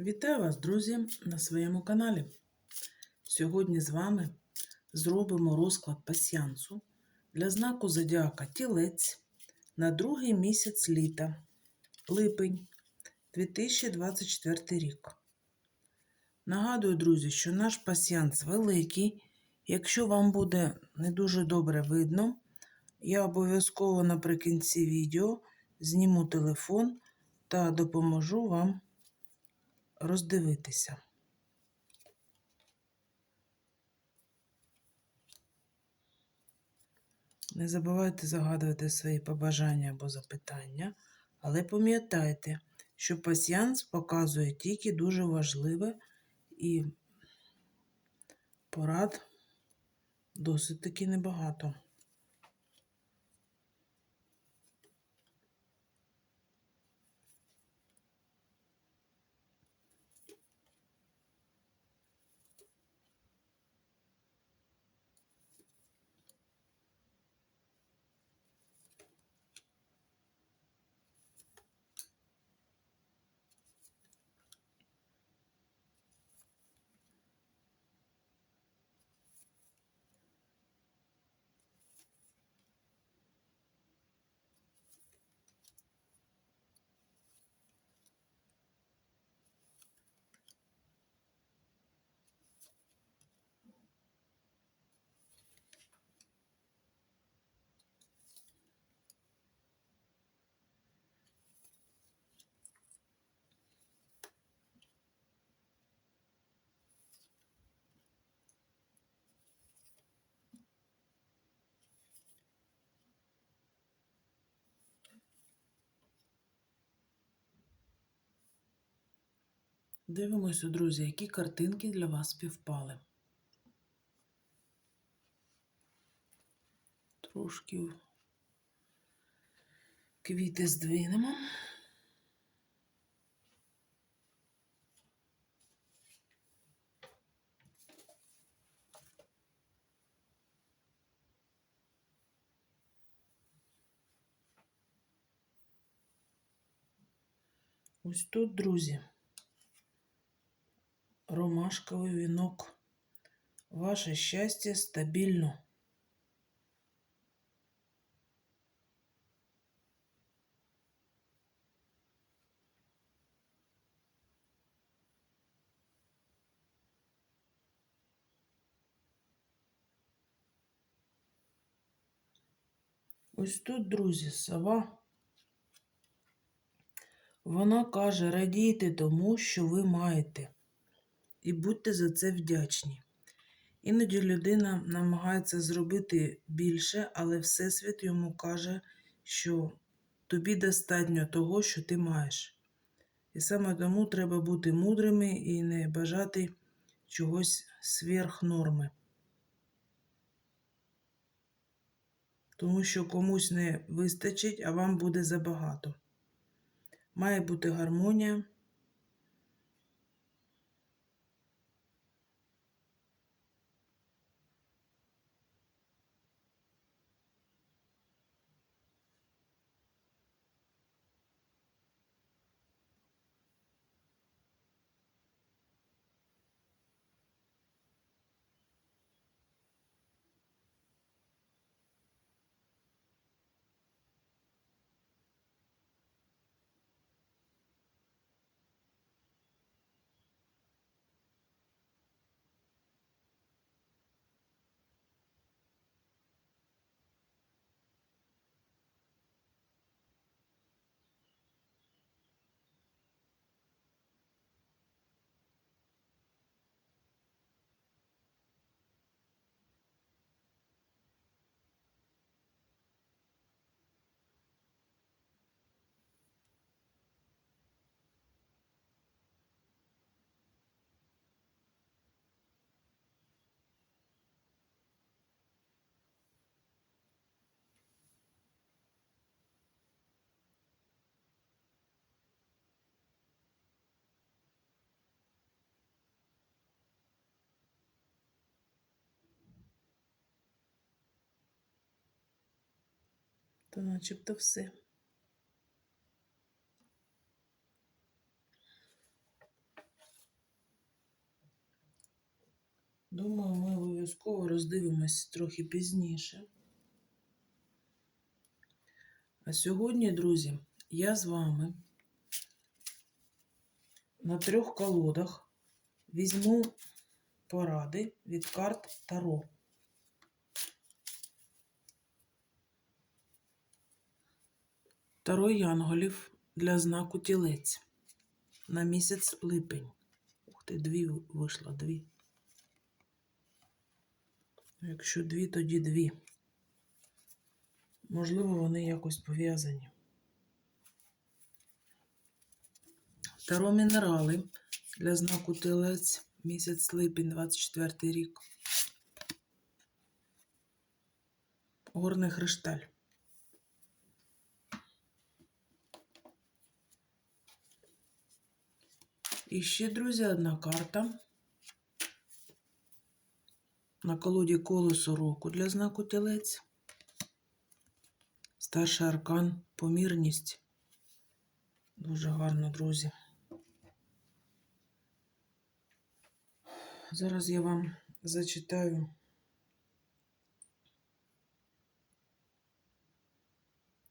Вітаю вас, друзі, на своєму каналі. Сьогодні з вами зробимо розклад пасіянсу для знаку Зодіака Тілець на другий місяць літа, липень 2024 рік. Нагадую, друзі, що наш пасіянс великий. Якщо вам буде не дуже добре видно, я обов'язково наприкінці відео зніму телефон та допоможу вам роздивитися. Не забувайте загадувати свої побажання або запитання, але пам'ятайте, що пасіянс показує тільки дуже важливе і порад досить таки небагато. Дивимося, друзі, які картинки для вас співпали. Трошки квіти здвинемо. Ось тут, друзі ромашковий вінок. Ваше щастя стабільно. Ось тут, друзі, сова. Вона каже, радійте тому, що ви маєте і будьте за це вдячні. Іноді людина намагається зробити більше, але Всесвіт йому каже, що тобі достатньо того, що ти маєш. І саме тому треба бути мудрими і не бажати чогось сверх норми. Тому що комусь не вистачить, а вам буде забагато. Має бути гармонія. то начебто все. Думаю, ми обов'язково роздивимось трохи пізніше. А сьогодні, друзі, я з вами на трьох колодах візьму поради від карт Таро. Таро Янголів для знаку тілець на місяць липень. Ух ти, дві вийшло, дві. Якщо дві, тоді дві. Можливо, вони якось пов'язані. Таро мінерали для знаку телець місяць липень 24 рік. Горний хрешталь. І ще, друзі, одна карта. На колоді колесо року для знаку телець. Старший аркан, помірність. Дуже гарно, друзі. Зараз я вам зачитаю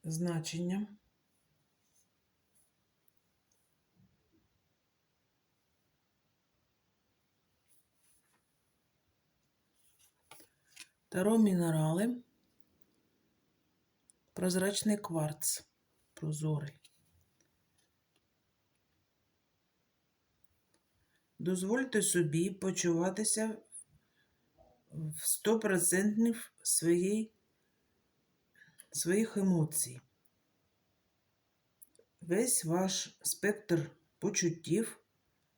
значення. Таро мінерали. Прозрачний кварц. Прозорий. Дозвольте собі почуватися в 100% своїй, своїх емоцій. Весь ваш спектр почуттів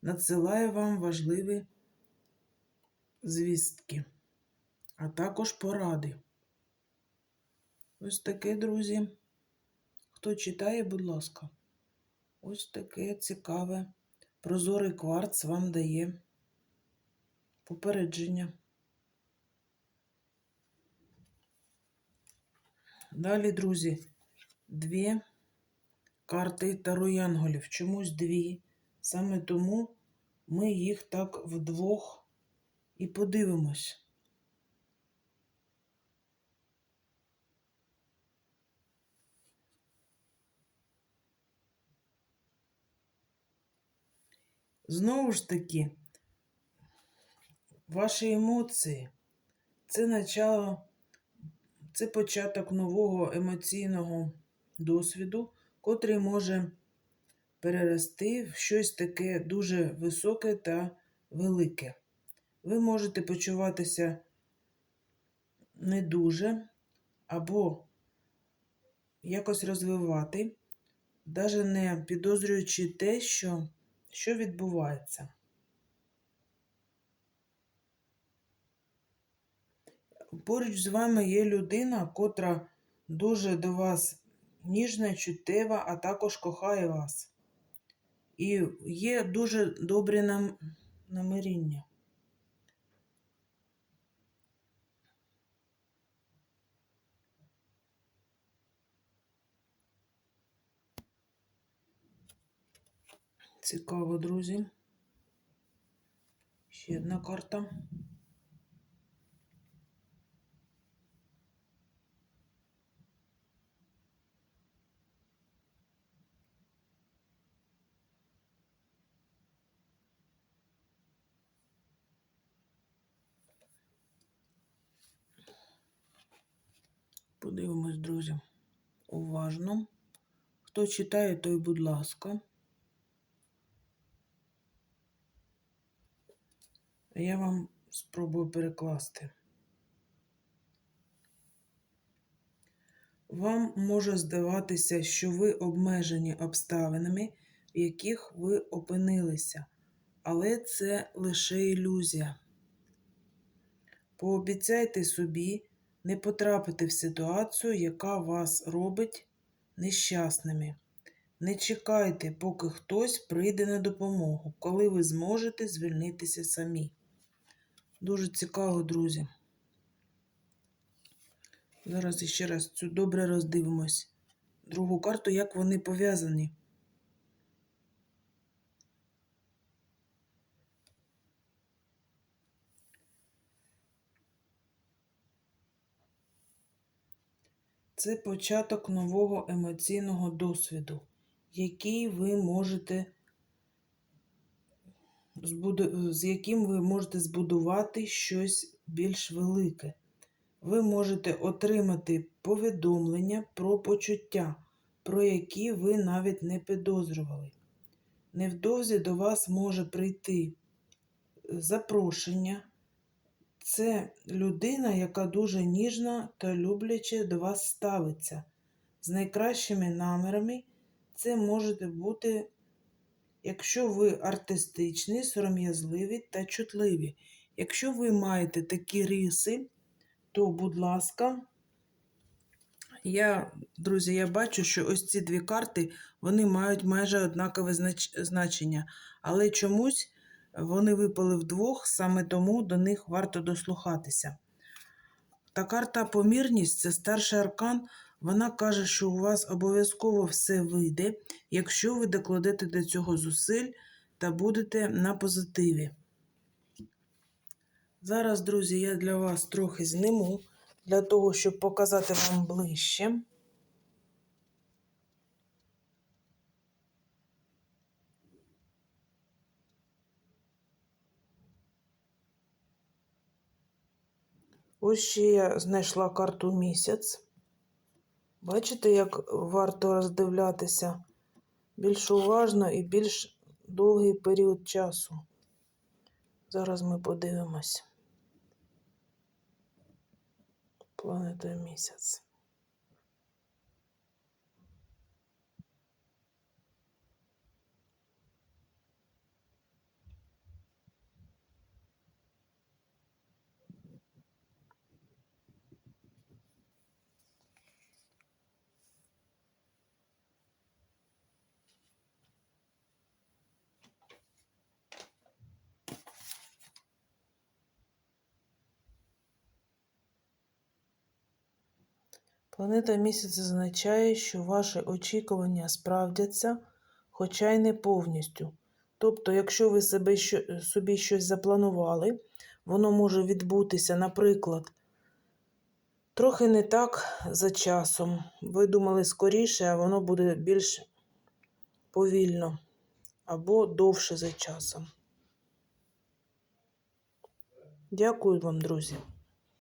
надсилає вам важливі звістки, а також поради. Ось таке, друзі. Хто читає, будь ласка, ось таке цікаве. Прозорий кварц вам дає попередження. Далі, друзі, дві карти Таро Янголів. Чомусь дві. Саме тому ми їх так вдвох і подивимось. Знову ж таки, ваші емоції це начало, це початок нового емоційного досвіду, котрий може перерости в щось таке дуже високе та велике. Ви можете почуватися не дуже або якось розвивати, навіть не підозрюючи те, що що відбувається? Поруч з вами є людина, котра дуже до вас ніжна, чуттєва, а також кохає вас. І є дуже добрі нам намиріння. Цікаво, друзі. Ще одна карта. Подивимось, друзі, уважно. Хто читає, той, будь ласка. Я вам спробую перекласти. Вам може здаватися, що ви обмежені обставинами, в яких ви опинилися, але це лише ілюзія. Пообіцяйте собі не потрапити в ситуацію, яка вас робить нещасними. Не чекайте, поки хтось прийде на допомогу, коли ви зможете звільнитися самі. Дуже цікаво, друзі. Зараз ще раз цю добре роздивимось. Другу карту, як вони пов'язані. Це початок нового емоційного досвіду, який ви можете з яким ви можете збудувати щось більш велике. Ви можете отримати повідомлення про почуття, про які ви навіть не підозрювали. Невдовзі до вас може прийти запрошення. Це людина, яка дуже ніжно та любляче до вас ставиться. З найкращими намірами це можете бути, якщо ви артистичні, сором'язливі та чутливі. Якщо ви маєте такі риси, то, будь ласка, я, друзі, я бачу, що ось ці дві карти вони мають майже однакове знач- значення, але чомусь вони випали вдвох, саме тому до них варто дослухатися. Та карта помірність це старший аркан. Вона каже, що у вас обов'язково все вийде, якщо ви докладете до цього зусиль та будете на позитиві. Зараз, друзі, я для вас трохи зниму, для того, щоб показати вам ближче. Ось ще я знайшла карту місяць. Бачите, як варто роздивлятися більш уважно і більш довгий період часу. Зараз ми подивимось. Планета місяць. Планета місяць означає, що ваші очікування справдяться, хоча й не повністю. Тобто, якщо ви що- собі щось запланували, воно може відбутися, наприклад, трохи не так за часом. Ви думали скоріше, а воно буде більш повільно або довше за часом. Дякую вам, друзі.